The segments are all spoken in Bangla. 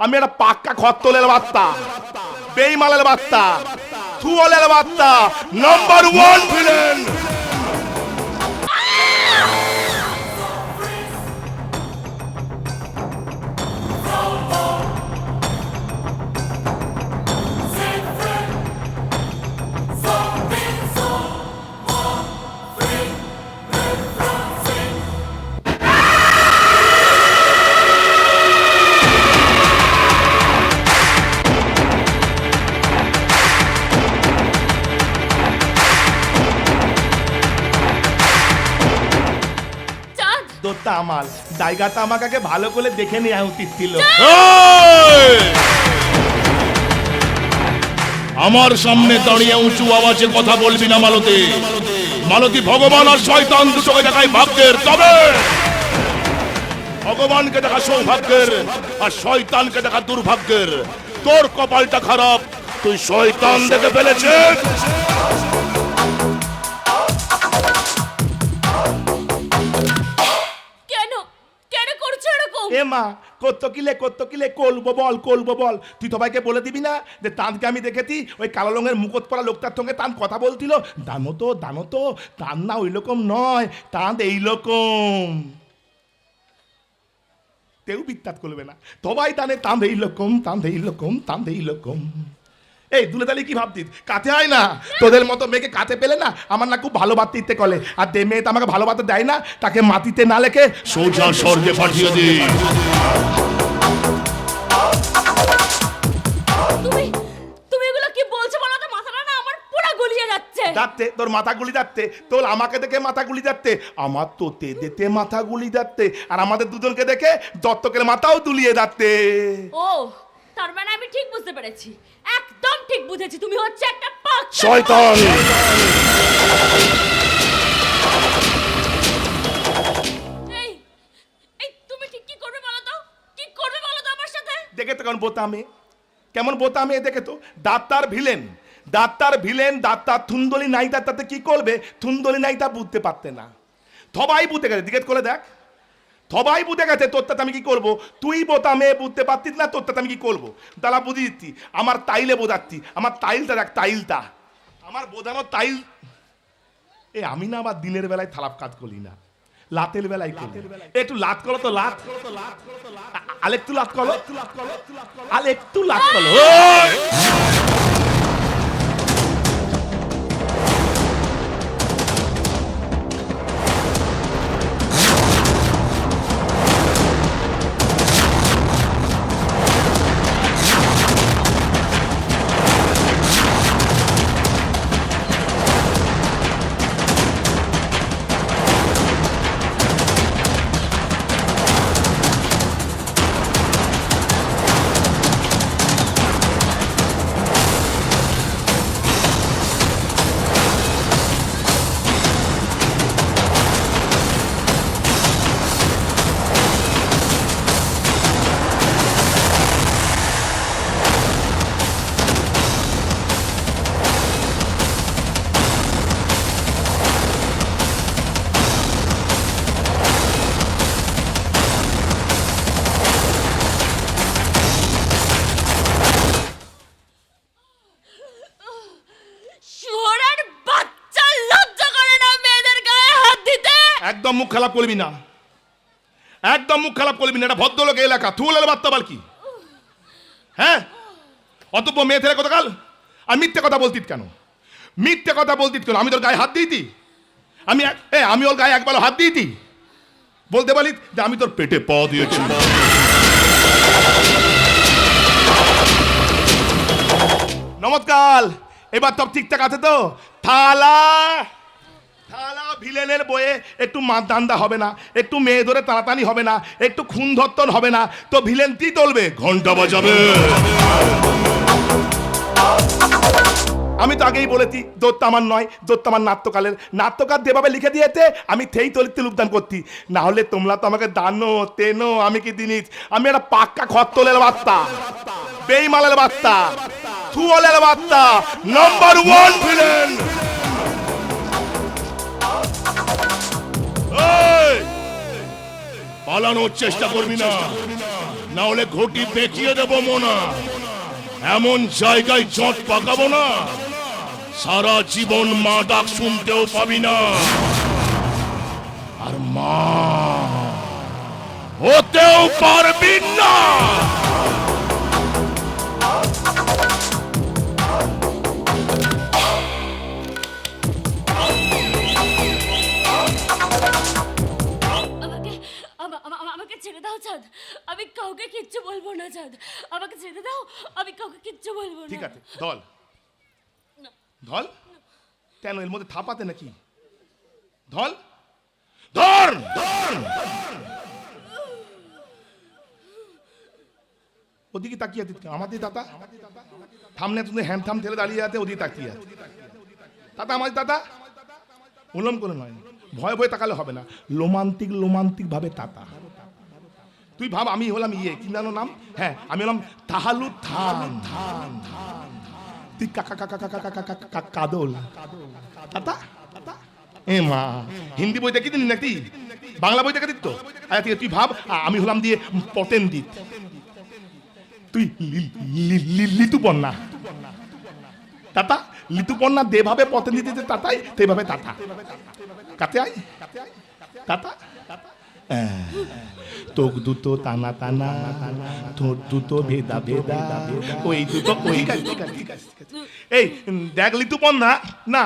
আমি একটা পাক্কা খত্তলের বার্তা বেইমালের বার্তা থুয়ালের বার্তা নাম্বার ওয়ান ভিলেন আমার জায়গাটা আমাকে ভালো করে দেখে নেওয়া উচিত ছিল! আমার সামনে দাঁড়িয়ে উঁচু আওয়াজে কথা বলবি না, মালতী। মালতী, ভগবান আর শয়তান দুটোকে দেখায় ভাগ্যের। তবে ভগবানকে দেখা সৌভাগ্যের আর শয়তানকে দেখা দুর্ভাগ্যের। তোর কপালটা খারাপ, তুই শয়তান দেখে ফেলেছিস। মা কত কিলে কত কিলে কলবো বল কলবো বল। তুই সবাইকে বলে দিবি না যে তাঁতকে আমি দেখেছি, ওই কালো রঙের মুকুট পরা লোকটার সঙ্গে তান কথা বলছিল। দানো তো দানো তো, তান না ওই রকম নয় তাঁত এইরকম কেউ বিত্তাত করবে না। তবাই তানে তাঁত এইরকম তাঁত এইরকম তাঁত এইরকম এই দুলে তালি কি ভাবতিস? কাছে হয় না। তোদের মতো মেয়েকে কাছে পেলে না আমার না খুব ভালো বাড়তে ইচ্ছে করে। আর যে মেয়ে তো আমাকে ভালো বাড়তে দেয় না তাকে মাটিতে না লেখে সোজা স্বর্গে পাঠিয়ে দি। তুমি তুমি এগুলো কি বলছো বলো তো? মাথাটা না আমার পুরো গলিয়ে যাচ্ছে। যাচ্ছে তোর মাথা গুলি যাচ্ছে তোর আমাকে দেখে মাথা গুলি যাচ্ছে আমার তো তেদেতে মাথা গুলি যাচ্ছে আর আমাদের দুজনকে দেখে দত্তকের মাথাও দুলিয়ে যাচ্ছে। ও তার মানে আমি ঠিক বুঝতে পেরেছি। একদম ঠিক বুঝেছি তুমি হচ্ছে একটা পাক শয়তান! এই এই তুমি ঠিক কি করবে বলো তো? কি করবে বলো তো আমার সাথে? দেখে তো কেমন বোতামে। কেমন বোতামে দেখে তো। Doctor villain. Doctor villain doctor থুন্দলি নাইতা তাতে কি করবে? থুন্দলি নাইতা বুঝতে পারতে না। সবাই বুঝতে গেছে জিজ্ঞেস করে দেখ। সবাই বুঝে গেছে তোর তাতে আমি কি করব? তুই বোতা মেয়ে বুঝতে পারতিস না তোর তাতে আমি কি করব? তারা বুঝিয়ে দিচ্ছি আমার তাইলে বোঝাচ্ছি আমার তাইলটা দেখ তাইলটা আমার বোঝানোর তাইল এ আমি না আবার দিনের বেলায় খারাপ কাজ করি না লাতের বেলায় করি একটু লাত করো তো লাত। আ- আরেকটু লাত করো। একটু লাত করো। ওই! শুয়োরের একদম মুখ খারাপ করবি না। একদম মুখ খারাপ করবি না। এটা ভদ্রলোক এলাকা। থুলের বার্তা বল কি হ্যাঁ? অতব্য মেয়ে ছেলে কতকাল? আর মিথ্যে কথা বলতিস কেন? মিথ্যে কথা বলতিস কেন? আমি তোর গায়ে হাত দিইতি আমি এ, আমি ওর গায়ে একবার হাত দিইতি বলতে পারি যে আমি তোর পেটে পা দিয়েছি। নমস্কার। এবার সব ঠিকঠাক আছে তো? থালা থালা ভিলেনের বয়ে একটু মাদান্দা হবে না, একটু মেয়ে ধরে তাড়াতাড়ি হবে না, একটু খুন ধর্তন হবে না, তো ভিলেন কি চলবে? ঘণ্টা বাজাবে। আমি তো আগেই বলেছি দত্ত আমার নয় দত্ত আমার নাট্যকালের। নাট্যকার যেভাবে লিখে দিয়েছে, আমি সেই তলিতে লোকদান করছি। না হলে তোমরা তো আমাকে দানো, তেনো, আমি কি জিনিস? আমি একটা পাক্কা খত্তলের বার্তা বেইমালের বার্তা থুয়ালের বার্তা নাম্বার ওয়ান ভিলেন পালানোর চেষ্টা করবি না। না হলে ঘটি পেঁচিয়ে দেবো মোনা। এমন জায়গায় চট পাকাবো না। সারা জীবন মা ডাক শুনতেও পাবি না। আর মা হতেও পারবি দাও চাঁদ। আমি কাউকে কিচ্ছু বলব না চাঁদ। আমাকে ছেড়ে দাও আমি কাউকে কিচ্ছু বলব না। ঠিক আছে না। ধল? কেন এর মধ্যে থাপাতে নাকি? ধল? ধর! ধর! ওদিকে তাকিয়ে আছে আমাদের দাদা? থামনে তুমি হ্যাম থাম ঠেলে দাঁড়িয়ে আছে ওদিকে তাকিয়ে আছে। দাদা আমার দাদা? উলম করে নয়। ভয় ভয় তাকালে হবে না। লোমান্তিক লোমান্তিক ভাবে তাতা। তুই ভাব, আমি হলাম ইয়ে কি জানো নাম? হ্যাঁ আমি হলাম তাহালু থান। থান তুই কাকা কাকা কাকা কাকা কাকা কাদল। তাতা? এ মা, হিন্দি বই দেখি দিন নাকি? বাংলা বই দেখে দিত? আচ্ছা তুই ভাব আমি হলাম দিয়ে পটেন দিত তুই লি- লি- লি- লিতুপন্না। তাতা? লিতুপন্না দেভাবে পথে নিতে তাতাই তেভাবে তাতা। কাতে আই তাতা। তোক দুটো টানা টানা ঠোঁট দুটো ভেদা ভেদা। ওই দুটো ঠিক এই দেখ লিতুপন্না না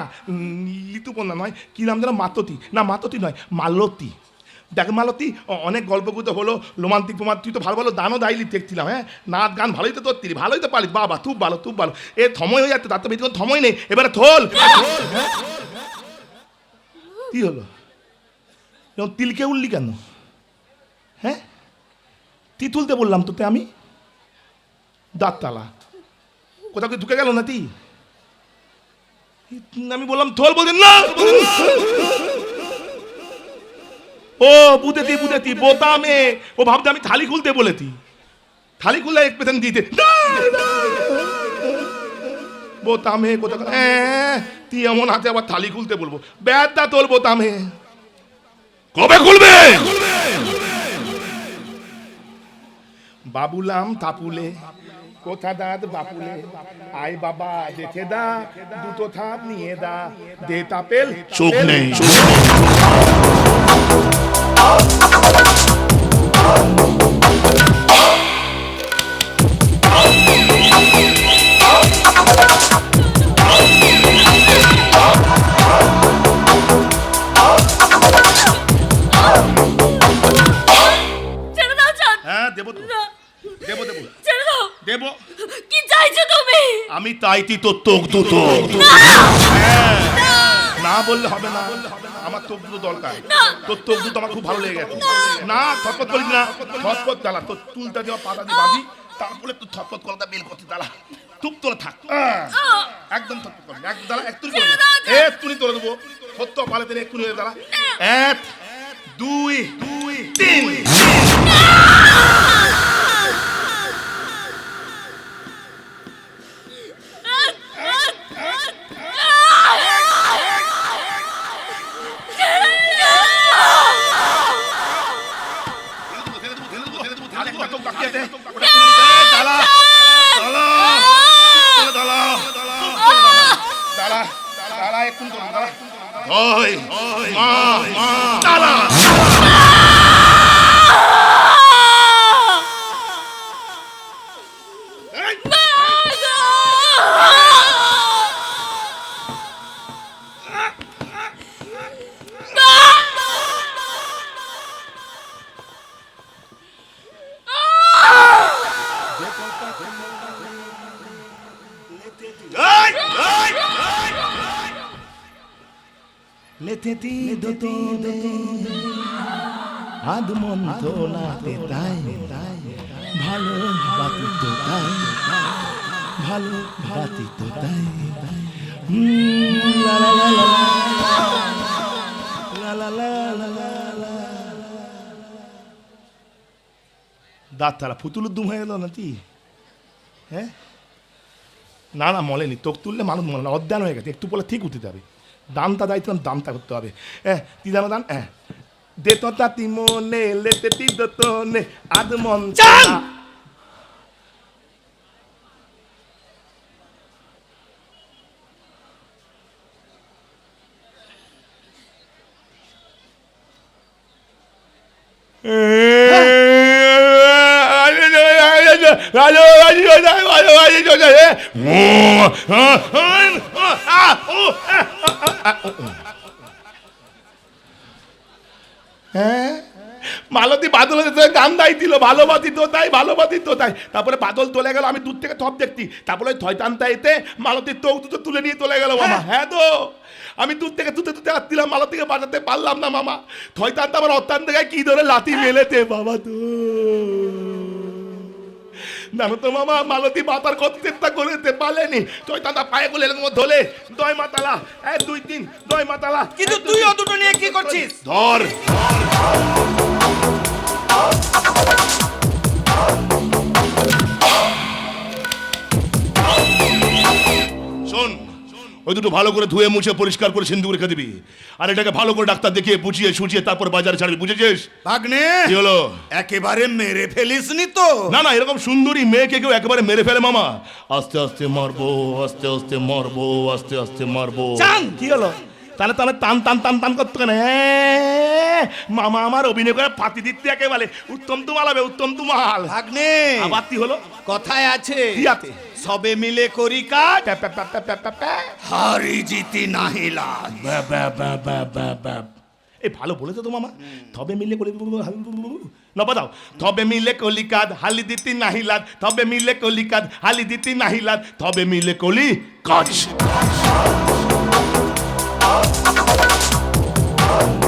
লিতুপন্না নয়, কি নাম যেন মাততি। না, মাততি নয়, মালতী। দেখ মালতী অনেক গল্পগুলো হলো, রোমান্টিক তোমার তুই তো ভালো ভালো দানও দাইলি দেখছিলাম হ্যাঁ? নাচ গান ভালোই তো তোর ভালোই তো পারিস বাবা, খুব ভালো খুব ভালো। এ, থময় হয়ে যাচ্ছে, তার তো বেশি থময় নেই। এবারে থল হ্যাঁ? কি হলো? তিলকে উঠলি কেন? হ্যাঁ? তি তুলতে বললাম তোতে আমি। দাঁততালা। কোথাও কি ঢুকে গেল না তি আমি বললাম, থল বলছেন না! ও বুঝেছি বুঝেছি বোতামে। ও ভাবতে আমি থালি খুলতে বলেছি। থালি খুলে এক পেতেন দিতে। বোতামে কোথাও হ্যাঁ তুই এমন হাতে আবার থালি খুলতে বলব। ব্যাটটা তোল বোতামে। কবে খুলবে? বাবুলাম তাপুলে। কোথা দাঁত বাপুলে? আয় বাবা দেখে দা দুটো থাপ নিয়ে দা। দে তাপেল চোখ নেই। আমি তাই তাইতি তোর তোক দুটো। না! বললে হবে না। আমার তোক দুটো দরকার। তোর তোক দুটো আমার খুব ভালো লেগে গেছে। না! থটপট করিস না। থটপট দালা তোর চুলটা দেওয়া পাতা দিয়ে বাঁধি। তারপরে তুই থটপট করাটা বেল করতে দালা চুপ তোরা থাক। আহ! একদম থটপট করবি একদম দাঁড়া একটু করে দেবো। একটুনি তোলে দেবো। সত্য পালে তেলে একটুনি হয়ে দাঁড়া। এক দুই দুই তিন। লেতেতি দোতনে আদ মন্থনাতে তাই ভালো বাতি তো তাই ভালো বাতি তো তাই লা লা লা লা লা লা লা দাঁত তারা ফুতুল উদ্যম হয়ে গেল নাকি হ্যাঁ না না মলেনি তোক তুললে মানুষ মলে না অজ্ঞান হয়ে গেছে একটু বলে ঠিক উঠতে হবে দামটা দায়িত্ব দামটা করতে হবে হ্যাঁ কি জানো দান হ্যাঁ দেততা তিমনে লেতে আদমন হ্যাঁ মালতী বাদল গান দাই দিল ভালোবাসি তো তাই ভালোবাসি তো তাই। তারপরে বাদল চলে গেল আমি দূর থেকে থপ দেখতি তারপরে ওই থয়তান্তা এতে মালতীর চোখ দুটো তুলে নিয়ে চলে গেল মামা। হ্যাঁ। তো আমি দূর থেকে তুতে তুতে আসছিলাম মালতীকে বাজাতে পারলাম না মামা। থয়তান্তা আমার অত্যান্ত গায়ে কি ধরে লাথি মেলেতে বাবা তো। জানো তো মামা মালতি মাতার কত চেষ্টা করতে পারেনি থয়তান্তা পায়ে গুলে এরকম ধলে দয় মাতালা এক দুই তিন দয় মাতালা কিন্তু তুইও তুই ও দুটো নিয়ে কি করছিস? ধর। ওই দুটো ভালো করে ধুয়ে মুছে পরিষ্কার করে সিন্ধু রেখে দিবি। আর এটাকে ভালো করে ডাক্তার দেখিয়ে বুঝিয়ে সুঝিয়ে তারপর বাজারে ছাড়বি বুঝেছিস? ভাগ্নে কি হলো? একেবারে মেরে ফেলিস নি তো। না না এরকম সুন্দরী মেয়েকে কেউ একেবারে মেরে ফেলে মামা। আস্তে আস্তে মারবো আস্তে আস্তে মারবো আস্তে আস্তে মারবো। কি হলো? তাহলে তাহলে টান টান টান টান করতে কেন? মামা আমার অভিনয় করে ফাতি দিতে একেবারে। উত্তম তুমাল হবে উত্তম তুমাল ভাগ্নে আবার কি হলো? কথায় আছে? সবে মিলে করি কাজ। হারি জিতি নাহি লাজ। এ ভালো বলেছ তো মামা। তবে মিলে কলি না বাদাও। তবে মিলে কলিকাদ হালি দিতি নাহিলাদ তবে মিলে কলিকাদ হালি দিতি নাহিলাদ তবে মিলে কলি কাজ। Oh.